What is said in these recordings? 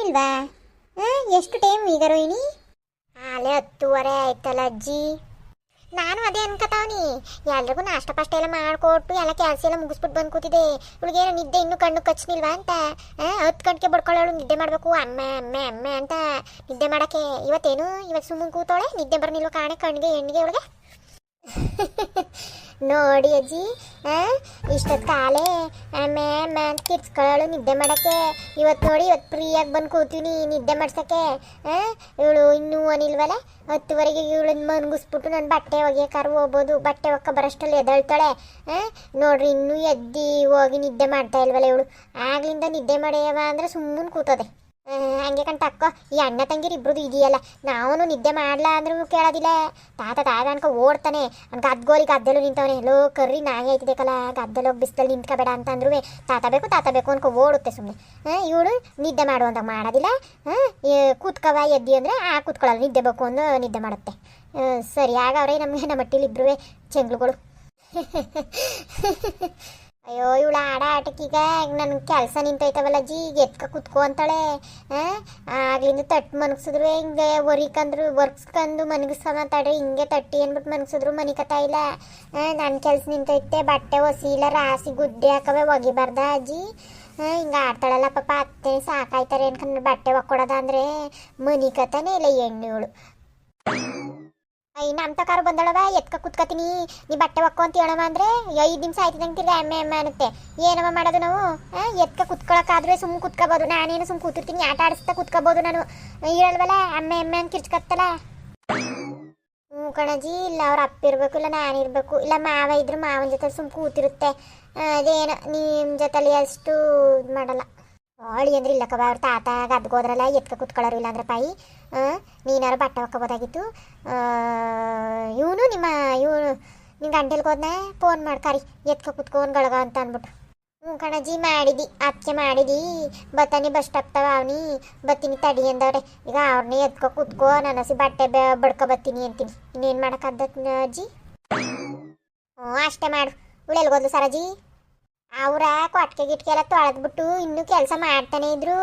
ಹಾಂ, ಎಷ್ಟು ಟೈಮ್ ಈಗ ರೋಹಿಣಿ? ಆಲೆ ಹತ್ತುವರೆ ಆಯ್ತಲ್ಲ ಅಜ್ಜಿ. ನಾನು ಅದೇ ಅನ್ಕತಾವ್ನಿ. ಎಲ್ರಿಗೂ ನಾಷ್ಟ ಪಾಷ್ಟ ಎಲ್ಲ ಮಾಡಿಕೊಟ್ಟು ಎಲ್ಲ ಕೆಲಸ ಎಲ್ಲ ಮುಗಿಸ್ಬಿಟ್ಟು ಬಂದು ಕೂತಿದೆ ಇವಳಿಗೇನು ನಿದ್ದೆ ಇನ್ನೂ ಕಣ್ಣು ಕಚ್ಚನಿಲ್ವಾ ಅಂತ. ಹತ್ತು ಗಂಟೆಗೆ ಬಡ್ಕೊಳ್ಳೋಳು, ನಿದ್ದೆ ಮಾಡಬೇಕು, ಅಮ್ಮ ಅಮ್ಮ ಅಮ್ಮ ಅಂತ. ನಿದ್ದೆ ಮಾಡೋಕ್ಕೆ ಇವತ್ತೇನು? ಇವತ್ತು ಸುಮ್ಮನೆ ಕೂತೋಳೆ, ನಿದ್ದೆ ಬರ್ನಿಲ್ವ ಕಾಣೆ ಕಣ್ಣಿಗೆ ಹೆಣ್ಣಿಗೆ ಇವಳಿಗೆ ನೋಡಿ ಅಜ್ಜಿ ಇಷ್ಟೊತ್ತು ಕಾಲೇ ಅಮ್ಮ ಅಂತ ಕಿರ್ಚ್ಕೊಳ್ಳೋಳು ನಿದ್ದೆ ಮಾಡೋಕ್ಕೆ. ಇವತ್ತು ನೋಡಿ ಇವತ್ತು ಫ್ರೀಯಾಗಿ ಬಂದು ಕೂತೀನಿ ನಿದ್ದೆ ಮಾಡ್ಸೋಕ್ಕೆ ಇವಳು ಇನ್ನೂ ಅನಿಲ್ವಲ್ಲ? ಹತ್ತುವರೆಗೆ ಇವಳನ್ನ ಮನ್ಗಿಸ್ಬಿಟ್ಟು ನಾನು ಬಟ್ಟೆ ಒಗೆಯೋಕಾರು ಹೋಗ್ಬೋದು. ಬಟ್ಟೆ ಒಕ್ಕ ಬರೋಷ್ಟಲ್ಲಿ ಎದಳ್ತಾಳೆ? ನೋಡ್ರಿ, ಇನ್ನೂ ಎದ್ದು ಹೋಗಿ ನಿದ್ದೆ ಮಾಡ್ತಾ ಇಲ್ವಲ್ಲ ಇವಳು. ಆಗ್ಲಿಂದ ನಿದ್ದೆ ಮಾಡ್ಯವ ಅಂದ್ರೆ ಸುಮ್ಮನೆ ಕೂತದೆ. ಹಂಗೆ ಕಂಟ ಅಕ್ಕ ಈ ಅಣ್ಣ ತಂಗಿರು ಇಬ್ರದ್ದು ಇದೆಯಲ್ಲ ನಾವು ನಿದ್ದೆ ಮಾಡ್ಲಾ ಅಂದ್ರೂ ಕೇಳೋದಿಲ್ಲ. ತಾತ ತಾತ ಅನ್ಕೊ ಓಡ್ತಾನೆ. ಅವ್ನು ಗದ್ದಗೋಲಿ ಗದ್ದಲು ನಿಂತವನೆ. ಲೋ, ಕರ್ರಿ, ನಾಯಿ ಆಯ್ತಿದೇಕಲ್ಲ ಗದ್ದಲು ಬಿಸ್ತಲ್ಲಿ ನಿಂತ್ಕೋಬೇಡ ಅಂತ ಅಂದ್ರೂ ತಾತ ಬೇಕು ತಾತ ಬೇಕು ಅನ್ಕೊ ಓಡುತ್ತೆ ಸುಮ್ಮನೆ ಇವಳು ನಿದ್ದೆ ಮಾಡುವಂತ ಮಾಡೋದಿಲ್ಲ. ಕೂತ್ಕವ ಎದ್ದಿ ಅಂದರೆ ಆ ಕೂತ್ಕೊಳ್ಳಲ್ಲ ನಿದ್ದೆ ಬೇಕು ಅಂದು ನಿದ್ದೆ ಮಾಡುತ್ತೆ. ಸರಿ, ಆಗ ಅವರೇ ನಮಗೆ ನಮ್ಮ ಮಟ್ಟಿಲಿ ಇಬ್ರು ಚೆಂಗ್ಳುಗಳು. ಅಯ್ಯೋ, ಇವಳ ಆಡ ಆಟಕ್ಕೀಗ ನನ್ನ ಕೆಲಸ ನಿಂತೈತವಲ್ಲ ಜಿ ಎತ್ಕ ಕುತ್ಕೋ ಅಂತಾಳೆ. ಆಗ್ಲಿಂದ ತಟ್ಟು ಮನಗಿಸಿದ್ರು, ಹಿಂಗೆ ಒರಿಕಂದ್ರು ವರ್ಕ್ಸ್ಕಂದು ಮನಗಿಸ್ಕ ಮಾತಾಡ್ರಿ ಹಿಂಗೆ ತಟ್ಟಿ ಅಂದ್ಬಿಟ್ಟು ಮನಗಿಸಿದ್ರು ಮನಿಕತಾ ಇಲ್ಲ. ನನ್ನ ಕೆಲಸ ನಿಂತೈತೆ ಬಟ್ಟೆ ಒಸಿ ಇಲ್ಲ ರಾಸಿ ಗುಡ್ಡೆ ಹಾಕವೆ, ಒಗಿಬಾರ್ದ ಅಜ್ಜಿ. ಹಿಂಗೆ ಆಡ್ತಾಳಲ್ಲ ಪಾಪ, ಅತ್ತೆ ಸಾಕಾಯ್ತಾರೆ ಅನ್ಕೊಂಡು ಬಟ್ಟೆ ಒಕ್ಕೊಡೋದ ಅಂದರೆ ಮನಿಕತಾನೆ ಇಲ್ಲ ಎಣ್ಣೆವಳು ಐ ನಮ್ಮ ಕಾರು ಬಂದಳವ, ಎತ್ಕ ಕುತ್ಕತೀನಿ, ನೀ ಬಟ್ಟೆ ಒಕ್ಕೋ ಅಂತ ಹೇಳವ ಅಂದ್ರೆ ಐದು ನಿಮಿಷ ಆಯ್ತಿದಂಗೆ ತಿರ್ಗಿ ಅಮ್ಮೆ ಅಮ್ಮ ಅನ್ನತ್ತೆ. ಏನವ ಮಾಡೋದು ನಾವು? ಎತ್ಕ ಕುತ್ಕೊಳಕ್ಕಾದ್ರೆ ಸುಮ್ಮ ಕುತ್ಕೋಬೋದು. ನಾನೇನು ಸುಮ್ ಕೂತಿರ್ತೀನಿ, ಆಟ ಆಡಿಸ್ತಾ ಕುತ್ಕೋಬೋದು ನಾನು. ಇರಲ್ವಲ್ಲ ಅಮ್ಮ ಎಮ್ಮೆ ಅಂತ ಕಿರ್ಚ್ಕತ್ತಲ್ಲ. ಹ್ಞೂ ಕಣಜಿ, ಇಲ್ಲ ಅವ್ರ ಅಪ್ಪ ಇರಬೇಕು, ಇಲ್ಲ ನಾನು ಇರಬೇಕು, ಇಲ್ಲ ಮಾವ ಇದ್ರೆ ಮಾವನ ಜೊತೆ ಸುಮ್ ಕೂತಿರುತ್ತೆ. ಅದೇನು, ನಿಮ್ ಜೊತೆಲಿ ಅಷ್ಟು ಇದು ಮಾಡಲ್ಲ. ಹೋಳಿ ಅಂದ್ರೆ ಇಲ್ಲ ಬಾ, ಅವ್ರ ತಾತ ಗದ್ಗೋದ್ರಲ್ಲ ಎತ್ಕ ಕುತ್ಕೊಳ್ಳೋರು ಇಲ್ಲ ಅಂದ್ರೆ ಪಾಯಿ ನೀನಾರು ಬಟ್ಟೆ ಹಾಕೋಬೋದಾಗಿತ್ತು ಇವನು ನಿಮ್ಮ, ಇವನು ನಿಂಗೆ ಹೋದ್ನ? ಫೋನ್ ಮಾಡ್ಕಾರಿ ಕರಿ, ಎತ್ಕ ಕುತ್ಕೊಂಡು ಗಳಗ ಅಂತ ಅಂದ್ಬಿಟ್ಟು ಹ್ಞೂ ಕಣಜಿ, ಮಾಡಿದಿ ಅದಕ್ಕೆ ಮಾಡಿದಿ. ಬತ್ತಾನಿ ಬಸ್ ಸ್ಟಾಪ್ ತವ ಅವನಿ. ಬತ್ತೀನಿ ತಡಿ ಅಂದವ್ರೆ. ಈಗ ಅವ್ರನ್ನೇ ಎತ್ಕೊ ಕುತ್ಕೋ, ನನಸಿ ಬಟ್ಟೆ ಬಡ್ಕ ಬತ್ತೀನಿ ಅಂತೀನಿ. ಇನ್ನೇನು ಮಾಡೋಕ್ಕದ್ದ ಅಜ್ಜಿ? ಹ್ಞೂ ಅಷ್ಟೇ ಮಾಡು. ಉಳೆಲ್ಗೋದ್ಲು ಸರಜಿ. ಅವರ ಕೊಟ್ಟಿಗೆ ಗಿಟ್ಕೆ ಎಲ್ಲ ತೊಳೆದ್ಬಿಟ್ಟು ಇನ್ನೂ ಕೆಲಸ ಮಾಡ್ತಾನೆ ಇದ್ರು.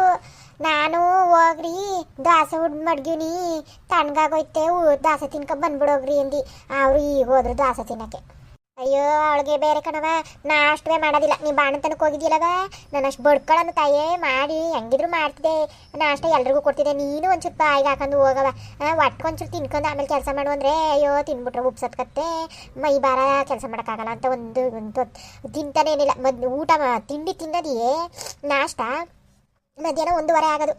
ನಾನು ಹೋಗ್ರಿ, ದಾಸ ಹುಡ್ ಮಡ್ಗಿವ್ನಿ, ತಣ್ಣಗಾಗೋಯ್ತೆ ದಾಸ ತಿನ್ಕೊ ಬಂದ್ಬಿಡೋಗ್ರಿ ಅಂದಿ. ಅವ್ರು ಈಗ ಹೋದ್ರು ದಾಸ ತಿನ್ನಕ್ಕೆ. ಅಯ್ಯೋ, ಅವಳಿಗೆ ಬೇರೆ ಕಣವ ನಾ ಅಷ್ಟೇ ಮಾಡೋದಿಲ್ಲ. ನೀ ಬಾಣಂತನಕ್ಕೆ ತನಕ ಹೋಗಿದ್ಯಲ್ಲವ ನಾನು ಅಷ್ಟು ಬಡ್ಕೊಳ್ಳೋನು ತಾಯೇ ಮಾಡಿ ಹೆಂಗಿದ್ರು ಮಾಡ್ತಿದ್ದೆ. ನಾ ಅಷ್ಟೇ ಎಲ್ರಿಗೂ ಕೊಡ್ತಿದ್ದೆ. ನೀನು ಒಂಚೂರು ಬಾಯಿ ಹಾಕೊಂಡು ಹೋಗವ ಒಟ್ಟು ಒಂಚೂರು ತಿನ್ಕೊಂಡು ಆಮೇಲೆ ಕೆಲಸ ಮಾಡು ಅಂದರೆ, ಅಯ್ಯೋ, ತಿನ್ಬಿಟ್ರೆ ಉಪ್ಸತ್ಕತ್ತೆ ಮೈ ಬಾರ ಕೆಲಸ ಮಾಡೋಕ್ಕಾಗಲ್ಲ ಅಂತ ಒಂದು ಒಂದು ತಿಂತಾನೆ ಏನಿಲ್ಲ ಮದ್ ಊಟ ತಿಂಡಿ ತಿನ್ನೋದಿಯೇ ನಾಷ್ಟ. ಮಧ್ಯಾಹ್ನ ಒಂದೂವರೆ ಆಗೋದು.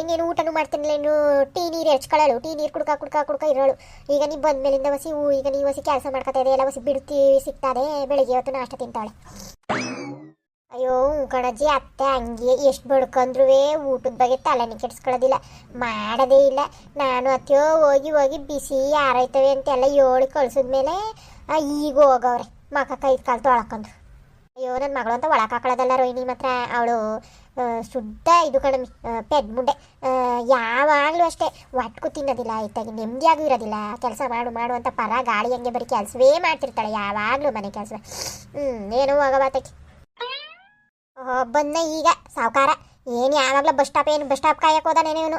ಇನ್ನೇನು ಊಟನೂ ಮಾಡ್ತಿರ್ಲಿಲ್ಲ, ಇನ್ನು ಟೀ ನೀರು ಹೆಚ್ಕೊಳ್ಳಲು ಟೀ ನೀರು ಕುಡ್ಕ ಕುಡ್ಕ ಕುಡ್ಕ ಇರೋಳು. ಈಗ ನೀವು ಬಂದ ಮೇಲಿಂದ ಹೊಸಿ ಹೂ, ಈಗ ನೀವು ಹೊಸಿ ಕೆಲಸ ಮಾಡ್ಕೊತಾ ಇದೆ ಎಲ್ಲ ಹೊಸಿ ಬಿಡ್ತಿ ಸಿಗ್ತದೆ ಬೆಳಿಗ್ಗೆ ಹೊತ್ತು ನಾಷ್ಟ ತಿಂತಾಳೆ. ಅಯ್ಯೋ ಕಣಜ್ಜಿ, ಅತ್ತೆ ಹಂಗೆ ಎಷ್ಟು ಬಡ್ಕೊಂಡ್ರು ಊಟದ ಬಗ್ಗೆ ತಲೆನೇ ಕೆಡಿಸ್ಕೊಳ್ಳೋದಿಲ್ಲ ಮಾಡೋದೇ ಇಲ್ಲ. ನಾನು ಅತ್ತೆಯೋ ಹೋಗಿ ಹೋಗಿ ಬಿಸಿ ಯಾರೈತವೆ ಅಂತೆಲ್ಲ ಹೇಳಿ ಕಳ್ಸಿದ್ಮೇಲೆ ಈಗ ಹೋಗವ್ರೆ. ಮಕ್ಕ ಕೈ ಕಾಲು ತೊಳ್ಕೊಂಡ್ರು. ಅಯ್ಯೋ ನನ್ನ ಮಗಳು ಅಂತ ಒಳಗೆ ಹಾಕೊಳ್ಳೋದಲ್ಲ ರೋಹಿಣಿ ಮಾತ್ರ. ಅವಳು ಶುದ್ಧ ಇದು ಕಣಮಿ ಪೆದ್ ಮುಂಡೆ ಯಾವಾಗಲೂ ಅಷ್ಟೇ. ಒಟ್ಕು ತಿನ್ನೋದಿಲ್ಲ ಆಯ್ತಾಗಿ ನೆಮ್ಮದಿಯಾಗೂ ಇರೋದಿಲ್ಲ. ಕೆಲಸ ಮಾಡು ಮಾಡು ಅಂತ ಪರ ಗಾಳಿ ಹಂಗೆ ಬರೀ ಕೆಲಸವೇ ಮಾಡ್ತಿರ್ತಾಳೆ. ಯಾವಾಗಲೂ ಮನೆ ಕೆಲಸ ಹ್ಞೂ ಏನು ಹೋಗಬಾತಕ್ಕೆ ಬಂದ ಈಗ ಸಾವುಕಾರ. ಏನು ಯಾವಾಗಲೂ ಬಸ್ ಸ್ಟಾಪ್ ಏನು, ಬಸ್ ಸ್ಟಾಪ್ ಕಾಯಕ್ಕೆ ಹೋದಾನೇನು ಇವನು?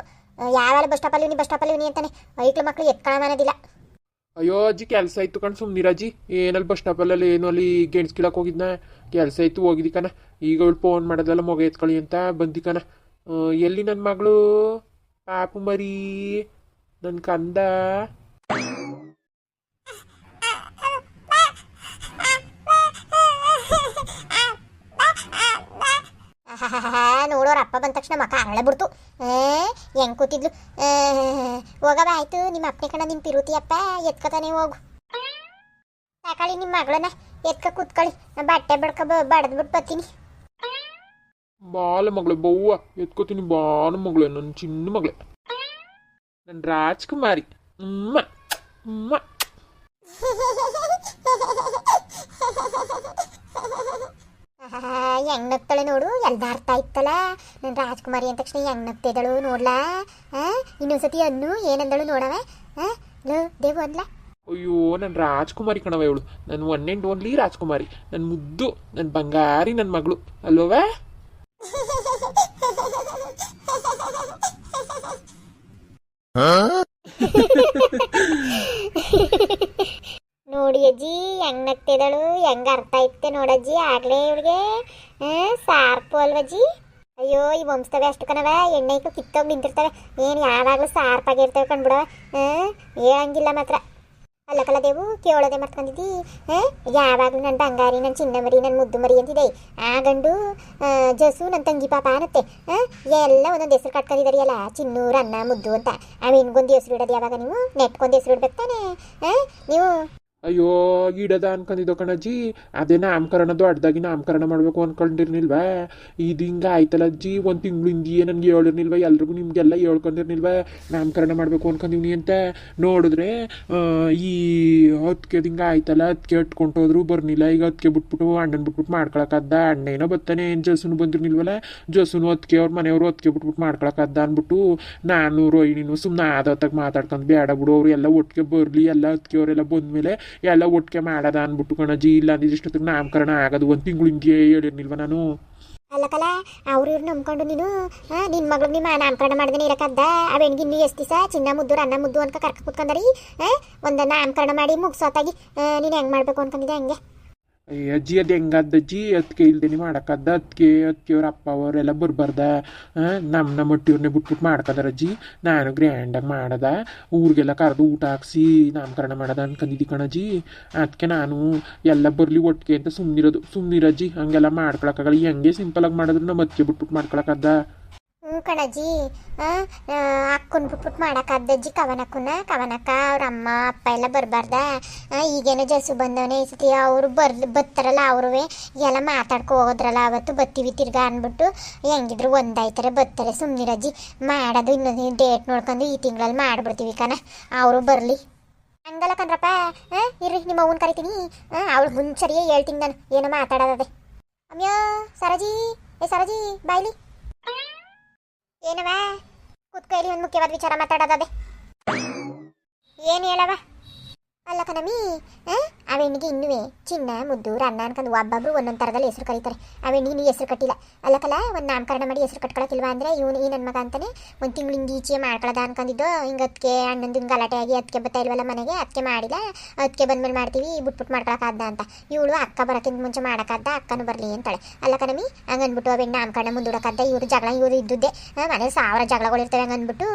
ಯಾವಾಗ ಬಸ್ ಸ್ಟಾಪಲ್ಲಿ ಇವನಿ, ಬಸ್ ಸ್ಟಾಪಲ್ಲಿ ಇವನಿ ಅಂತಾನೆ. ಐಕ್ಳು ಮಕ್ಕಳು ಎತ್ಕೊಳ್ಳೋ ಅನ್ನೋದಿಲ್ಲ. ಅಯ್ಯೋ ಅಜ್ಜಿ, ಕೆಲಸ ಇತ್ತು ಕಣ್ ಸುಮ್ನಿರಜ್ಜಿ ಏನಲ್ಲಿ ಬಸ್ ಸ್ಟಾಪಲ್ಲಿ ಏನು ಅಲ್ಲಿ ಗೆಣ್ಸ್ ಕೀಳಕ್ಕೆ ಹೋಗಿದ್ನ? ಕೆಲಸ ಇತ್ತು, ಹೋಗಿದ್ದಿ ಕಣ. ಈಗ ಅವಳು ಫೋನ್ ಮಾಡೋದಲ್ಲ ಮಗ ಎತ್ಕೊಳ್ಳಿ ಅಂತ ಬಂದಿ ಕಣ. ಎಲ್ಲಿ ನನ್ನ ಮಗಳು? ಪಾಪು ಮರಿ. ನನ್ನ ಕಂದ. ನೋಡೋರ ಅಪ್ಪ ಬಂದ ತಕ್ಷಣ ಮಕ ಅರಳೆ ಬಿಡ್ತು. ಹೆಂಗ್ ಕೂತಿದ್ಲು? ಹೋಗವ ಆಯ್ತು ನಿಮ್ಮ ಅಪ್ಪನೆ ಕಣ ನಿಮ್ಮ ಪಿರುತಿ ಅಪ್ಪ ಎತ್ಕೊತಾನೆ ಹೋಗು. ಸಾಕಳಿ ನಿಮ್ಮ ಮಗಳನ್ನ ಎತ್ಕ ಕೂತ್ಕೊಳ್ಳಿ ನಾ ಬಟ್ಟೆ ಬಡ್ಕ ಬಡದ್ಬಿಟ್ಟು ಬರ್ತೀನಿ ಬಾಲ ಮಗಳು ಬವ್ವ ಎತ್ಕೋತೀನಿ ಬಾನ ಮಗಳು ನನ್ನ ಚಿನ್ನ ಮಗಳು. ನನ್ನ ರಾಜ್ಕುಮಾರಿ ಅಮ್ಮ ಹ್ಮ. ಹೆಂಗ್ ನಗ್ತಾಳೆ ನೋಡು ಎಲ್ಲ ಅರ್ಥ ಆಯ್ತಲ್ಲ? ನನ್ನ ರಾಜ್ಕುಮಾರಿ ಅಂದ ತಕ್ಷಣ ಹೆಂಗ್ ನಗ್ತಿದ್ದಳು ನೋಡ್ಲಾ? ಆ, ಇನ್ನೊಂದ್ಸತಿ ಅನ್ನು ಏನಂದಳು ನೋಡವ? ಲೋ ದೇವು ಅಂದ್ಲ. ಅಯ್ಯೋ ನನ್ನ ರಾಜ್ಕುಮಾರಿ ಕಣವ ಇವಳು. ನನ್ನ ಒನ್ ಅಂಡ್ ಓನ್ಲಿ ರಾಜ್ಕುಮಾರಿ. ನನ್ನ ಮುದ್ದು ನನ್ನ ಬಂಗಾರಿ ನನ್ನ ಮಗಳು. ಅಲ್ವ ನೋಡಿ ಅಜ್ಜಿ ಹೆಂಗ್ ನಗ್ತಿದಳು ಹೆಂಗ್ ಅರ್ಥ ಐತೆ ನೋಡಜ್ಜಿ, ಆಗ್ಲೇ ಇವ್ರಿಗೆ ಸಾರ್ಪು ಅಲ್ವಜ್ಜಿ? ಅಯ್ಯೋ, ಈ ವಂಶದವೆ ಅಷ್ಟು ಕಣವ ಎಣ್ಣೆ ಇಟ್ಟು ಕಿತ್ತೋಗಿ ನಿಂತಿರ್ತವೆ. ಏನು ಯಾವಾಗಲೂ ಸಾರ್ಪಾಗಿರ್ತವೆ ಕಣ್ಬಿಡವ ಹೇಳಂಗಿಲ್ಲ ಮಾತ್ರ. ಅಲ್ಲ ಕಲ ದೇವು ಕೇಳೋದೆ ಮರ್ತ್ಕೊಂಡಿದ್ದಿ ಯಾವಾಗಲೂ ನನ್ನ ಬಂಗಾರಿ ನನ್ನ ಚಿನ್ನ ಮರಿ ನನ್ನ ಮುದ್ದು ಮರಿ ಅಂತಿದೆ. ಆ ಗಂಡು ಜಸು ನನ್ನ ತಂಗಿ ಪಾಪ ಅನ್ನತ್ತೆ ಎಲ್ಲ ಒಂದೊಂದು ಹೆಸರು ಕಟ್ಕೊಂಡಿದಾರಿ ಅಲ್ಲ ಚಿನ್ನೂರು, ಅನ್ನ, ಮುದ್ದು ಅಂತ. ಅವೇನ್ಗೊಂದು ಹೆಸರು ಇಡೋದು ಯಾವಾಗ ನೀವು? ನೆಟ್ಕೊಂದು ಹೆಸರು ಇಡ್ಬೇಕು ತಾನೆ ನೀವು? ಅಯ್ಯೋ, ಗಿಡದ ಅನ್ಕೊಂಡಿದ್ದೋ ಕಣಜ್ಜಿ, ಅದೇ ನಾಮಕರಣ ದೊಡ್ಡದಾಗಿ ನಾಮಕರಣ ಮಾಡಬೇಕು ಅನ್ಕೊಂಡಿರ್ನಿಲ್ವಾ? ಇದು ಹಿಂಗೆ ಆಯ್ತಲ್ಲ ಅಜ್ಜಿ, ಒಂದು ತಿಂಗಳು ಹಿಂದಿಯೇ ನನಗೆ ಹೇಳಿರ್ನಿಲ್ವಾ, ಎಲ್ರಿಗೂ ನಿಮಗೆಲ್ಲ ಹೇಳ್ಕೊಂಡಿರ್ನಿಲ್ವಾ, ನಾಮಕರಣ ಮಾಡಬೇಕು ಅನ್ಕೊಂಡಿವ್ನಿ ಅಂತ. ನೋಡಿದ್ರೆ ಈ ಹೊತ್ತಿಗೆ ಹಿಂಗೆ ಆಯ್ತಲ್ಲ ಅದಕ್ಕೆ ಇಟ್ಕೊಂಡು ಹೋದ್ರು ಬರ್ನಿಲ್ಲ, ಈಗ ಅದಕ್ಕೆ ಬಿಟ್ಬಿಟ್ಟು ಅಣ್ಣನ ಬಿಟ್ಬಿಟ್ಟು ಮಾಡ್ಕೊಳಕದ್ದ ಅಣ್ಣ ಏನೋ ಬರ್ತಾನೆ ಏನು ಜಸುನು ಬಂದಿರ್ನಿಲ್ವಲ್ಲ? ಜಸುನು ಅದಕ್ಕೆ ಅವ್ರ ಮನೆಯವರು ಅದಕ್ಕೆ ಬಿಟ್ಬಿಟ್ಟು ಮಾಡ್ಕೊಳಕದ್ದ ಅಂದ್ಬಿಟ್ಟು ನಾನು ರೋಹಿಣಿನು ಸುಮ್ಮನೆ ಆದತ್ತಾಗ ಮಾತಾಡ್ಕೊಂಡು ಬೇಡ ಬಿಡು ಅವರು ಎಲ್ಲ ಒಟ್ಟಿಗೆ ಬರಲಿ, ಎಲ್ಲ ಅದಕ್ಕೆ ಅವರೆಲ್ಲ ಬಂದ್ಮೇಲೆ ಎಲ್ಲ ಒಟ್ಟಿಗೆ ಮಾಡದ ಅಂದ್ಬಿಟ್ಟು ಕಣಜಿ ಇಲ್ಲ ಅಂದಿದ್ದು ನಾಮಕರಣ ಆಗೋದು ಒಂದು ತಿಂಗಳು ಹಿಂಗೆ ಹೇಳಿರ್ನಿಲ್ವ ನಾನು. ಅಲ್ಲ ಕಲ, ಅವ್ರು ಇವ್ರು ನಂಬ್ಕೊಂಡು ನೀನು ನಿನ್ನ ಮಗಳು ನಿಮ್ಮ ನಾಮಕರಣ ಮಾಡ್ದೇನೆ ಇರಕ್ಕದ್ದ ಅವೆಣ್ಗೆ ಇನ್ನೂ ಎಷ್ಟು ದಿವಸ? ಚಿನ್ನ ಮುದ್ದು ಅನ್ನ ಮುದ್ದು ಅನ್ಕ ಕರ್ಕ ಕುತ್ಕೊಂಡರಿ ಒಂದು ನಾಮಕರಣ ಮಾಡಿ ಮುಗ್ಸೋತಾಗಿ ನೀನು ಹೆಂಗೆ ಮಾಡಬೇಕು ಅನ್ಕೊಂಡಿದ್ದೆ ಹಂಗೆ? ಅಜ್ಜಿ ಅದು ಹೆಂಗದ ಅಜ್ಜಿ ಅದಕ್ಕೆ ಇಲ್ದೇನೆ ಮಾಡಕ್ಕದ ಅದಕ್ಕೆ ಅದಕ್ಕೆ ಅವ್ರ ಅಪ್ಪ ಅವರೆಲ್ಲ ಬರ್ಬಾರ್ದ ನಮ್ಮ ನಮ್ಮ ಮಟ್ಟಿಯವ್ರನ್ನೇ ಬಿಟ್ಬಿಟ್ಟು ಮಾಡ್ಕದಾರ ಅಜ್ಜಿ. ನಾನು ಗ್ರ್ಯಾಂಡಾಗಿ ಮಾಡದ, ಊರಿಗೆಲ್ಲ ಕರೆದು ಊಟ ಹಾಕ್ಸಿ, ನಾಮಕರಣ ಮಾಡದ ಅನ್ಕೊಂಡಿದ್ದಿ ಕಣಜ್ಜಿ ಅದಕ್ಕೆ ನಾನು ಎಲ್ಲ ಬರಲಿ ಒಟ್ಟಿಗೆ ಅಂತ ಸುಮ್ಮನಿರೋದು ಸುಮ್ಮನಿರಜ್ಜಿ ಹಂಗೆಲ್ಲ ಮಾಡ್ಕೊಳಕ್ಕಾಗಲ್ಲ ಹೆಂಗೆ ಸಿಂಪಲಾಗಿ ಮಾಡಿದ್ರು ನಮ್ಮ ಅದಕ್ಕೆ ಬಿಟ್ಬಿಟ್ಟು ಮಾಡ್ಕೊಳಕ್ಕದ್ದ ಹ್ಞೂ ಕಣಜ್ಜಿ ಅಕ್ಕನ್ ಬಿಟ್ಬಿಟ್ಟು ಮಾಡಕ್ಕದ್ದಜ್ಜಿ ಕವನಕ್ಕನ, ಕವನಕ್ಕ ಅವ್ರ ಅಮ್ಮ, ಅಪ್ಪ ಎಲ್ಲ ಬರಬಾರ್ದ. ಈಗೇನೋ ಜಸು ಬಂದವನೇ ಈ ಸತಿ ಅವರು ಬರ್ ಬತ್ತಾರಲ್ಲ ಅವರು ಎಲ್ಲ ಮಾತಾಡ್ಕೊ ಹೋಗೋದ್ರಲ್ಲ ಅವತ್ತು ಬತ್ತೀವಿ ತಿರ್ಗಾ ಅಂದ್ಬಿಟ್ಟು ಹೆಂಗಿದ್ರು ಒಂದಾಯ್ತಾರೆ ಬರ್ತಾರೆ ಸುಮ್ಮನಿರಜ್ಜಿ ಮಾಡೋದು ಇನ್ನೊಂದು ಡೇಟ್ ನೋಡ್ಕೊಂಡು ಈ ತಿಂಗಳಲ್ಲಿ ಮಾಡಿಬಿಡ್ತೀವಿ ಕಣ, ಅವರು ಬರಲಿ. ಹಂಗಲ್ಲ ಕಣ್ರಪ್ಪ ಹಾಂ ಇರ್ರಿ ನಿಮ್ಮ ಅವ್ನ ಕರಿತೀನಿ. ಹಾಂ ಅವಳು ಮುಂಚರಿಯೇ ಹೇಳ್ತೀನಿ ನಾನು, ಏನೋ ಮಾತಾಡೋದದೆ. ಅಮ್ಯೋ, ಸರಜಿ, ಏ ಸರಜಿ, ಬಾಯ್ಲಿ. ಏನವ? ಕುತ್ಕೈಲಿ ಒಂದು ಮುಖ್ಯವಾದ ವಿಚಾರ ಮಾತಾಡೋದದೆ. ಏನು ಹೇಳವ? ಅಲ್ಲ ಕಣಮಿ ಅವೆಣ್ಣಿಗೆ ಇನ್ನುವೆ ಚಿನ್ನ, ಮುದ್ದು, ರನ್ನ ಅನ್ಕೊಂಡು ಒಬ್ಬೊಬ್ರು ಒಂದೊಂದು ಥರದಲ್ಲಿ ಹೆಸರು ಕರೀತಾರೆ. ಅವೆಣ್ಣಿಗೆ ನೀನು ಹೆಸರು ಕಟ್ಟಿಲ್ಲ. ಅಲ್ಲಕಲ್ಲ ಒಂದು ನಾಮಕರಣ ಮಾಡಿ ಹೆಸರು ಕಟ್ಕೊಳಕಿಲ್ವಾ ಅಂದರೆ ಇವನು, ಈ ನನ್ನ ಮಗ ಅಂತಾನೆ ಒಂದು ತಿಂಗಳು ಹಿಂಗೆ ಈಚೆ ಮಾಡ್ಕೊಳ್ಳೋದ ಅನ್ಕೊಂಡಿದ್ದು, ಹಿಂಗೆ ಅದಕ್ಕೆ ಅಣ್ಣಂದು ಹಿಂಗೆ ಗಲಾಟೆ ಆಗಿ ಅದಕ್ಕೆ ಬರ್ತಾ ಇಲ್ವಲ್ಲ ಮನೆಗೆ ಅದಕ್ಕೆ ಮಾಡಿಲ್ಲ ಅದಕ್ಕೆ ಬಂದ್ಮೇಲೆ ಮಾಡ್ತೀವಿ ಬಿಟ್ಬಿಟ್ಟು ಮಾಡ್ಕೊಳಕ್ಕಾದ ಅಂತ. ಇವಳು ಅಕ್ಕ ಬರೋಕ್ಕಿಂತ ಮುಂಚೆ ಮಾಡೋಕ್ಕಾದ ಅಕ್ಕನೂ ಬರಲಿ ಅಂತಾಳೆ. ಅಲ್ಲ ಕಣಮಿ ಹಂಗನ್ಬಿಟ್ಟು ಅವೆಣ್ಣೆ ನಾಮಕರಣ ಮುಂದೂಡಕ್ಕಾದ ಇವರು ಜಗಳ ಇವರು ಇದ್ದುದ್ದೆ. ಮನೆ ಸಾವಿರ ಜಗಳಗಳಿರ್ತವೆ ಹಂಗನ್ಬಿಟ್ಟು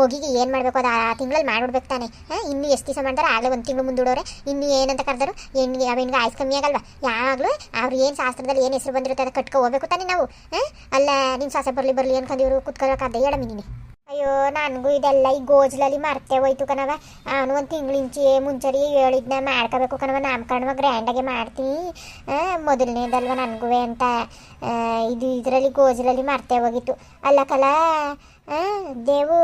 ಮಗಿಗೆ ಏನು ಮಾಡಬೇಕು ಅದು ಆ ತಿಂಗಳಲ್ಲಿ ಮಾಡಿಬಿಡ್ಬೇಕು ತಾನೆ. ಇನ್ನೂ ಇನ್ನು ಎಷ್ಟು ದಿವಸ ಮಾಡ್ತಾರೆ ಆಗಲೇ ಒಂದು ತಿಂಗಳು ಮುಂದೂಡೋರೆ ಇನ್ನು ಏನಂತ ಕರೆದರು? ಹೆಣ್ಣಿಗೆ ಅವೆಣ್ಣಿಗೆ ಆಯ್ಸ್ ಕಮ್ಮಿ ಆಗಲ್ವಾ? ಯಾವಾಗಲೂ ಅವ್ರು ಏನು ಶಾಸ್ತ್ರದಲ್ಲಿ ಏನು ಹೆಸರು ಬಂದಿರುತ್ತೆ ಅದಕ್ಕೆ ಕಟ್ಕೊ ಹೋಗ್ಬೇಕು ತಾನೆ ನಾವು? ಅಲ್ಲ ನಿಮ್ಮ ಸಾಸೆ ಬರಲಿ ಬರಲಿ ಅನ್ಕೊಂಡು ಇವರು ಕುತ್ಕೊಳ್ಳೋಕ್ಕಾದ ಹೇಳಮ್ಮಿ ಅಯ್ಯೋ, ನನಗೂ ಇದೆಲ್ಲ ಈ ಗೋಜ್ಲಲ್ಲಿ ಮರ್ತೇ ಹೋಯ್ತು ಕಣವ. ಅವನು ಒಂದು ತಿಂಗಳಿಂಚೆ ಮುಂಚರಿ ಹೇಳಿದ್ನ ಮಾಡ್ಕೋಬೇಕು ಕಣವ. ನಾಮಕರಣವ ಗ್ರ್ಯಾಂಡಾಗೆ ಮಾಡ್ತೀನಿ. ಮೊದಲನೇದಲ್ವ ನನಗೂ ಅಂತ. ಇದು ಇದರಲ್ಲಿ ಗೋಜ್ಲಲ್ಲಿ ಮರ್ತೇ ಹೋಗಿತ್ತು. ಅಲ್ಲ ಕಲ ದೇವು,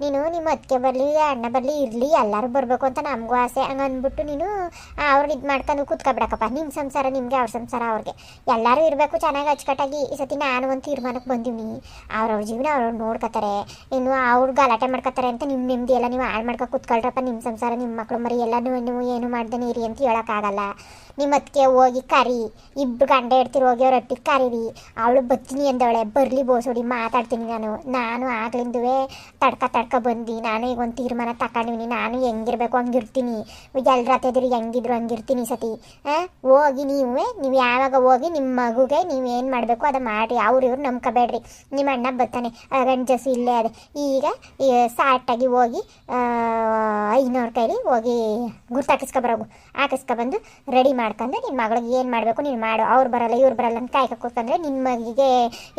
ನೀನು ನಿಮ್ಮ ಅತ್ತಿಗೆ ಬರಲಿ ಅಣ್ಣ ಬರಲಿ, ಇರಲಿ, ಎಲ್ಲರೂ ಬರಬೇಕು ಅಂತ ನಮಗೂ ಆಸೆ. ಹಂಗೆ ಅಂದ್ಬಿಟ್ಟು ನೀನು ಅವ್ರಿಗೆ ಇದು ಮಾಡ್ಕೊಂಡು ಕೂತ್ಕೊಬಿಡಕ್ಕಪ್ಪ. ನಿಮ್ಮ ಸಂಸಾರ, ನಿಮಗೆ ಅವ್ರ ಸಂಸಾರ, ಅವ್ರಿಗೆ. ಎಲ್ಲರೂ ಇರಬೇಕು ಚೆನ್ನಾಗಿ ಅಚ್ಚುಕಟ್ಟಾಗಿ. ಈ ಸತಿ ನಾನು ಒಂದು ತೀರ್ಮಾನಕ್ಕೆ ಬಂದೀನಿ ಅವ್ರವ್ರ ಜೀವನ ಅವ್ರವ್ರು ನೋಡ್ಕೊತಾರೆ ಇನ್ನು ಅವ್ರು ಗಲಾಟೆ ಮಾಡ್ಕೋತಾರೆ ಅಂತ ನಿಮ್ಮ ನೆಮ್ಮದಿ ಎಲ್ಲ ನೀವು ಹಾಳು ಮಾಡ್ಕೊ ಕೂತ್ಕೊಳ್ರಪ್ಪ. ನಿಮ್ಮ ಸಂಸಾರ ನಿಮ್ಮ ಮಕ್ಕಳು ಮರಿ ಎಲ್ಲ ನೀವು ಏನು ಮಾಡ್ದೇನೆ ಇರಿ ಅಂತ ಹೇಳೋಕ್ಕಾಗಲ್ಲ ನಿಮ್ಮ ಅತ್ತಿಗೆ ಹೋಗಿ ಕರಿ. ಇಬ್ರು ಗಂಡ ಇಡ್ತಿರು ಹೋಗಿ ಅವ್ರ ಒಟ್ಟಿಗೆ ಕರೀರಿ. ಅವಳು ಬತ್ತೀನಿ ಅಂದವಳೆ. ಬರಲಿ ಬೋಸೋಡಿ ಮಾತಾಡ್ತೀನಿ ನಾನು. ನಾನು ಆಗ್ಲಿಂದುವೆ ತಡ್ಕ ತಡ್ಕ ಬಂದು ನಾನು ಈಗ ಒಂದು ತೀರ್ಮಾನ ತಗೊಂಡಿನಿ ನಾನು ಹೆಂಗಿರ್ಬೇಕು ಹಂಗಿರ್ತೀನಿ. ಎಲ್ಲರ ಹತ್ತಿದ್ರು ಹೆಂಗಿದ್ರು ಹಂಗಿರ್ತೀನಿ ಸತಿ. ಹೋಗಿ ನೀವೇ, ನೀವು ಯಾವಾಗ ಹೋಗಿ ನಿಮ್ಮ ಮಗುಗೆ ನೀವು ಏನು ಮಾಡಬೇಕು ಅದು ಮಾಡಿ. ಅವ್ರು ಇವ್ರು ನಂಬ್ಕೋಬೇಡ್ರಿ. ನಿಮ್ಮ ಅಣ್ಣ ಬರ್ತಾನೆ. ಗಂಜಸು ಇಲ್ಲೇ ಅದೇ. ಈಗ ಸಾಟಾಗಿ ಹೋಗಿ ಐನೂರು ಕೈಲಿ ಹೋಗಿ ಗುರ್ತಾಕಿಸ್ಕೊಬರೋಗು ಹಾಕಿಸ್ಕೊಬಂದು ರೆಡಿ ಮಾಡ್ಕೊಂಡು ನಿನ್ನ ಮಗಳಿಗೆ ಏನು ಮಾಡಬೇಕು, ನೀನು ಮಾಡು. ಅವ್ರು ಬರಲ್ಲ, ಇವ್ರು ಬರಲ್ಲ ಅಂತ ಕಾಯ್ಕ ಕೂತ್ಕೊಂಡ್ರೆ ನಿನ್ನ ಮಗಿಗೆ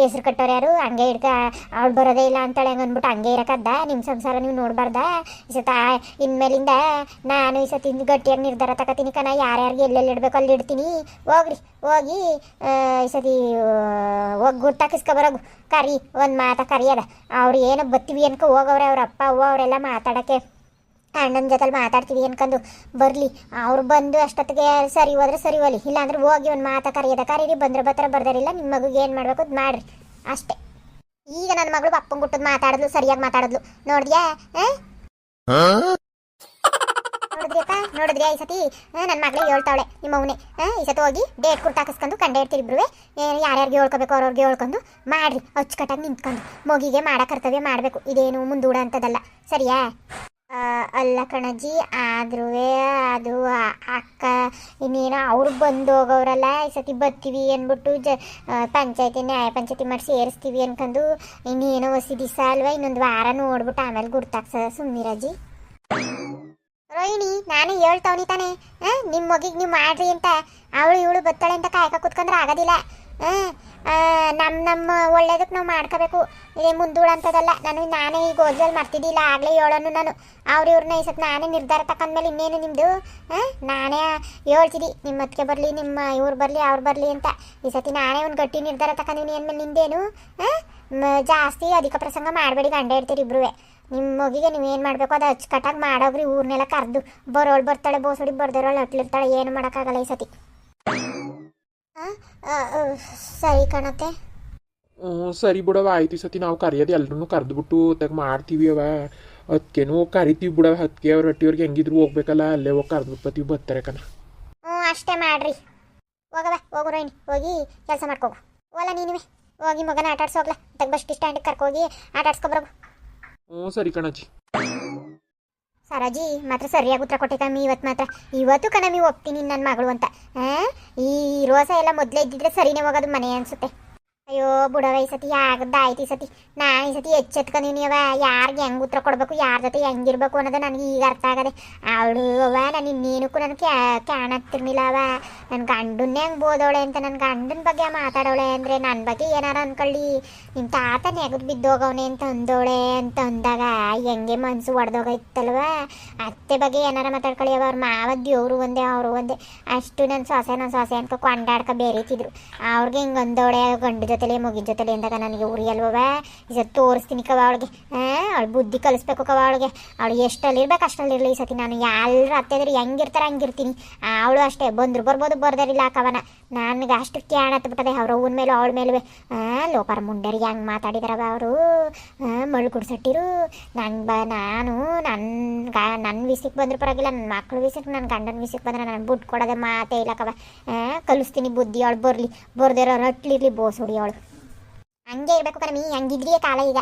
ಹೆಸ್ರು ಕಟ್ಟೋರು ಯಾರು? ಹಂಗೆ ಹಿಡ್ಕ ಅವ್ಳು ಬರೋದೇ ಇಲ್ಲ ಅಂತೇಳಿ ಹಂಗೆ ಅಂದ್ಬಿಟ್ಟು ಹಂಗೆ ಇರೋಕ್ಕದ್ದ ನಿಮ್ಮ ಸಂಸಾರ ನೀವು ನೋಡಬಾರ್ದ? ಈ ಸತ ಇನ್ಮೇಲಿಂದ ನಾನು ಈ ಸತಿ ಗಟ್ಟಿಯಾಗಿ ನಿರ್ಧಾರ ತಗೋತೀನಿ ಕಣ. ಯಾರ್ಯಾರಿಗೆ ಎಲ್ಲೆಲ್ಲಿ ಇಡಬೇಕು ಅಲ್ಲಿ ಇಡ್ತೀನಿ. ಹೋಗ್ರಿ, ಹೋಗಿ ಈ ಸತಿ ಹೋಗಿ ಗುರ್ತು ಹಾಕಿಸ್ಕೊಬರೋಗು ಕರಿ, ಒಂದು ಮಾತ ಕರಿಯದ ಅವ್ರು ಏನೋ ಬತ್ತೀವಿ ಅನ್ಕೊ, ಹೋಗವ್ರೆ ಅವ್ರ ಅಪ್ಪ, ಅವ್ವ ಅವರೆಲ್ಲ ಮಾತಾಡೋಕ್ಕೆ. ಅಣ್ಣನ ಜೊತೆಲಿ ಮಾತಾಡ್ತೀವಿ ಅನ್ಕೊಂಡು ಬರಲಿ. ಅವ್ರು ಬಂದು ಅಷ್ಟೊತ್ತಿಗೆ ಸರಿ ಹೋದ್ರೆ ಸರಿ ಹೋಲಿ ಇಲ್ಲಾಂದ್ರೆ ಹೋಗಿ ಒಂದು ಮಾತಾ ಕರೆಯದ ಕರೀರಿ. ಬಂದ್ರೆ ಬತ್ತರ ಬರ್ದಾರಿಲ್ಲ ನಿಮ್ಮ ಮಗುಗೆ ಏನು ಮಾಡ್ಬೇಕು ಅದು ಮಾಡ್ರಿ. ಅಷ್ಟೇ. ಈಗ ನನ್ನ ಮಗಳು ಅಪ್ಪನ ಗುಟ್ಟದ್ ಮಾತಾಡಿದ್ಲು ಸರಿಯಾಗಿ ಮಾತಾಡಿದ್ಲು. ನೋಡಿದ್ಯಾ? ನೋಡ್ದ ನೋಡಿದ್ರಿಯಪ್ಪ ನೋಡಿದ್ರಿ ಈ ಸತಿ? ನನ್ನ ಮಗಳಿಗೆ ಹೇಳ್ತಾವಳೆ ನಿಮ್ಮ ಅವನೇ. ಈ ಸತಿ ಹೋಗಿ ಡೇಟ್ ಕುರ್ತು ಹಾಕಿಸ್ಕೊಂಡು ಕಂಡು ಇರ್ತೀರಿ ಇಬ್ರು ಯಾರ್ಯಾರಿಗೆ ಹೇಳ್ಕೊಬೇಕು ಅವ್ರವ್ರಿಗೆ ಹೇಳ್ಕೊಂಡು ಮಾಡ್ರಿ. ಅಚ್ಚುಕಟ್ಟಾಗಿ ನಿಂತ್ಕೊಂಡು. ಮಗಿಗೆ ಮಾಡೋ ಕರ್ತವ್ಯ ಮಾಡಬೇಕು. ಇದೇನು ಮುಂದೂಡ ಅಂತದಲ್ಲ. ಸರಿಯಾ? ಅಲ್ಲ ಕಣಜ್ಜಿ ಆದ್ರೂ ಅದು ಅಕ್ಕ, ಇನ್ನೇನು ಅವ್ರು ಬಂದು ಹೋಗೋರಲ್ಲ ಈ ಸತಿ ಬರ್ತೀವಿ ಅಂದ್ಬಿಟ್ಟು ಜ ಪಂಚಾಯತಿ ನ್ಯಾಯ ಪಂಚಾಯತಿ ಮಾಡಿ ಸೇರಿಸ್ತೀವಿ ಅನ್ಕೊಂಡು ಇನ್ನೇನೋ ಹೊಸಿ ದಿವಸ ಅಲ್ವಾ, ಇನ್ನೊಂದು ವಾರ ನೋಡ್ಬಿಟ್ಟು ಆಮೇಲೆ ಗುರ್ತಾಕ್ಸದ ಸುಮ್ಮಿರಾಜಿ ರೋಹಿಣಿ, ನಾನು ಹೇಳ್ತಾವನಿ ತಾನೆ ನಿಮ್ಮ ಮಗಿಗೆ ನೀವು ಮಾಡ್ರಿ ಅಂತ, ಅವಳು ಇವಳು ಬತ್ತಾಳೆ ಅಂತ ಕಾಯಕ ಕುತ್ಕೊಂಡ್ರೆ ಆಗೋದಿಲ್ಲ. ನಮ್ಮ ನಮ್ಮ ಒಳ್ಳೇದಕ್ಕೆ ನಾವು ಮಾಡ್ಕೋಬೇಕು. ಇದೇ ಮುಂದೂಡಂಥದ್ದಲ್ಲ ನಾನು ನಾನೇ ಈಗ ಓದ್ರಲ್ಲಿ ಮರ್ತಿದ್ದಿಲ್ಲ. ಆಗಲೇ ಹೇಳೋನು ನಾನು. ಅವ್ರ ಇವ್ರನ್ನ ಈ ಸತ್ ನಾನೇ ನಿರ್ಧಾರ ತಕೊಂಡ್ಮೇಲೆ ಇನ್ನೇನು ನಿಮ್ಮದು ನಾನೇ ಹೇಳ್ತಿದ್ದಿ ನಿಮ್ಮ ಅದಕ್ಕೆ ಬರಲಿ, ನಿಮ್ಮ ಇವ್ರು ಬರಲಿ, ಅವ್ರು ಬರಲಿ ಅಂತ. ಈ ಸತಿ ನಾನೇ ಒಂದು ಗಟ್ಟಿ ನಿರ್ಧಾರ ತಗೊಂಡಿನಿ ಅಂದಮೇಲೆ ನಿಂದೇನು? ಜಾಸ್ತಿ ಅಧಿಕ ಪ್ರಸಂಗ ಮಾಡಬೇಡಿ ಗಂಡ ಇರ್ತೀರಿ ಇಬ್ರುವೆ. ನಿಮ್ಮ ಮಗಿಗೆ ನೀವೇನು ಮಾಡಬೇಕು ಅದು ಅಚ್ಚುಕಟ್ಟಾಗಿ ಮಾಡೋಗ್ರಿ. ಊರ್ನೆಲ್ಲ ಕರೆದು ಬರೋಳು ಬರ್ತಾಳೆ, ಬೋಸಡಿ ಬರ್ದಿರೋಳು ಅಟ್ಲಿರ್ತಾಳೆ. ಏನು ಮಾಡೋಕ್ಕಾಗಲ್ಲ ಈ ಸತಿ. ಸರಿ ಕಣತೆ ಹ್ಞೂ ಸರಿ ಬಿಡವ ಆಯ್ತು ಈ ಸತಿ ನಾವು ಕರೆಯೋದು ಎಲ್ಲರೂ ಕರೆದ್ಬಿಟ್ಟು ತೆಗೆ ಮಾಡ್ತೀವಿ ಅವ ಅದಕ್ಕೇನು ಕರಿತೀವಿ ಬಿಡವ ಹತ್ತಿಗೆ ಅವ್ರ ಹಟ್ಟಿಯವ್ರಿಗೆ ಹೆಂಗಿದ್ರು ಹೋಗ್ಬೇಕಲ್ಲ ಅಲ್ಲೇ ಹೋಗಿ ಕರೆದ್ಬಿಟ್ಟು ಬತ್ತೀವಿ ಬರ್ತಾರೆ ಕಣ. ಹ್ಞೂ ಅಷ್ಟೇ ಮಾಡ್ರಿ. ಹೋಗವ ಹೋಗು ರೋಹಿಣಿ ಹೋಗಿ ಕೆಲಸ ಮಾಡ್ಕೋಗು. ಓಲ ನೀನುವೆ ಹೋಗಿ ಮಗನ ಆಟ ಆಡ್ಸೋಗ್ಲ. ತಗ ಬಸ್ ಸ್ಟ್ಯಾಂಡಿಗೆ ಕರ್ಕೋಗಿ ಆಟ ಆಡ್ಸ್ಕೊಬರೋಗು ಹ್ಞೂ ಸರಿ ಕಣಜ್ಜಿ. ಸರಾಜಿ ಮಾತ್ರ ಸರಿಯಾಗಿ ಉತ್ತರ ಕೊಟ್ಟೆ ಕಮ್ಮಿ ಇವತ್ತು ಮಾತ್ರ. ಇವತ್ತು ಕಣಮಿ ಒಪ್ತೀನಿ ನನ್ನ ಮಗಳು ಅಂತ. ಆ? ಈ ರೋಸ ಎಲ್ಲ ಮೊದಲೇ ಇದ್ದಿದ್ರೆ ಸರಿನೇ ಹೋಗೋದು ಮನೆ ಅನ್ಸುತ್ತೆ. ಅಯ್ಯೋ ಬುಡವ ಈ ಸತಿ ಆಗದ್ದಾಯ್ತು ಈ ಸತಿ. ನಾ ಈ ಸತಿ ಎಚ್ಚೆತ್ಕೊಂಡಿನಿ ಅವ ಯಾರಿಗೆ ಹೆಂಗ್ ಉತ್ತರ ಕೊಡಬೇಕು, ಯಾರ ಜೊತೆ ಹೆಂಗಿರ್ಬೇಕು ಅನ್ನೋದು ನನಗೆ ಈಗ ಅರ್ಥ ಆಗದೆ. ಅವಳು ಅವ ನಾನು ಇನ್ನೇನಕ್ಕೂ ನನಗೆ ಕಾಣತ್ತಿರ್ಲಿಲ್ಲ ಅವ ನನ್ನ ಗಂಡನ್ನೇ ಹೆಂಗ್ ಬೋದವಳೆ ಅಂತ ನನ್ನ ಗಂಡನ ಬಗ್ಗೆ ಮಾತಾಡೋಳೆ ಅಂದರೆ ನನ್ನ ಬಗ್ಗೆ ಏನಾರ ಅನ್ಕೊಳ್ಳಿ. ನಿಮ್ಮ ಆತ ನೆಗದು ಬಿದ್ದೋಗವನೆ ಅಂತ ಅಂದೋಳೆ ಅಂತ ಅಂದಾಗ ಹೆಂಗೆ ಮನಸ್ಸು ಒಡೆದೋಗೈತಲ್ವ? ಅತ್ತೆ ಬಗ್ಗೆ ಏನಾರ ಮಾತಾಡ್ಕೊಳ್ಳಿ ಅವ್ರ ಮಾವ ದೇವ್ರು ಒಂದೇ, ಅವರು ಒಂದೇ. ಅಷ್ಟು ನನ್ನ ಸೊಸೆ ನನ್ನ ಸೊಸೆ ಅನ್ಕೊ ಕೊಂಡಾಡ್ಕ ಬೇರೀತಿದ್ರು. ಅವ್ರಿಗೆ ಹಿಂಗೆ ಅಂದೋಳೆ ಗಂಡು ಜೊತೆಲೆ, ಮುಗಿದ ಜೊತೆಲೆ ಅಂದಾಗ ನನಗೆ ಉರಿ ಅಲ್ವವ ಈ ಸತಿ ತೋರಿಸ್ತೀನಿ ಕವ ಅವಳಿಗೆ. ಅವಳು ಬುದ್ಧಿ ಕಲಿಸ್ಬೇಕು ಕವ ಅವಳಿಗೆ. ಅವಳು ಎಷ್ಟಲ್ಲಿರ್ಬೇಕು ಅಷ್ಟಲ್ಲಿರಲಿ ಈ ಸತಿ ನಾನು. ಎಲ್ಲರೂ ಅತ್ತೆದ್ರೆ ಹೆಂಗಿರ್ತಾರೆ ಹಂಗಿರ್ತೀನಿ. ಅವಳು ಅಷ್ಟೇ. ಬಂದ್ರು ಬರ್ಬೋದು, ಬರ್ದಾರಿಲ್ಲ ಕವನ ನನಗೆ ಅಷ್ಟು ಕ್ಯಾಣ ಹತ್ಬಿಟ್ಟದೆ, ಅವ್ರ ಅವನ ಮೇಲೆ ಅವಳ ಮೇಲೂ ಲೋಪರ ಮುಂಡರಿಗೆ ಹೆಂಗೆ ಮಾತಾಡಿದಾರವ ಅವರು? ಮಳು ಕುಡ್ಸಟ್ಟಿರು ನನ್ನ ಬ, ನಾನು ನನ್ನ ಗ ನನ್ನ ಬಂದ್ರೆ ಪರವಾಗಿಲ್ಲ ನನ್ನ ಮಕ್ಳು ವಿಸಿಕ್ ನನ್ನ ಗಂಡನ ವಿಸಿಕ್ ಬಂದ್ರೆ ನಾನು ಬಿಟ್ಟು ಕೊಡೋದೆ ಮಾತೇ ಇಲ್ಲ ಕವ ಕಲಿಸ್ತೀನಿ ಬುದ್ಧಿ ಅವಳು, ಬರಲಿ. ಬರ್ದಿರೋ ರಟ್ಲಿರ್ಲಿ ಬೋಸುಡಿ ಅವಳು. ಹಂಗೆ ಇರಬೇಕು ಕಣಮಿ ಹಂಗಿದ್ರಿಯೇ ಕಾಲ ಈಗ.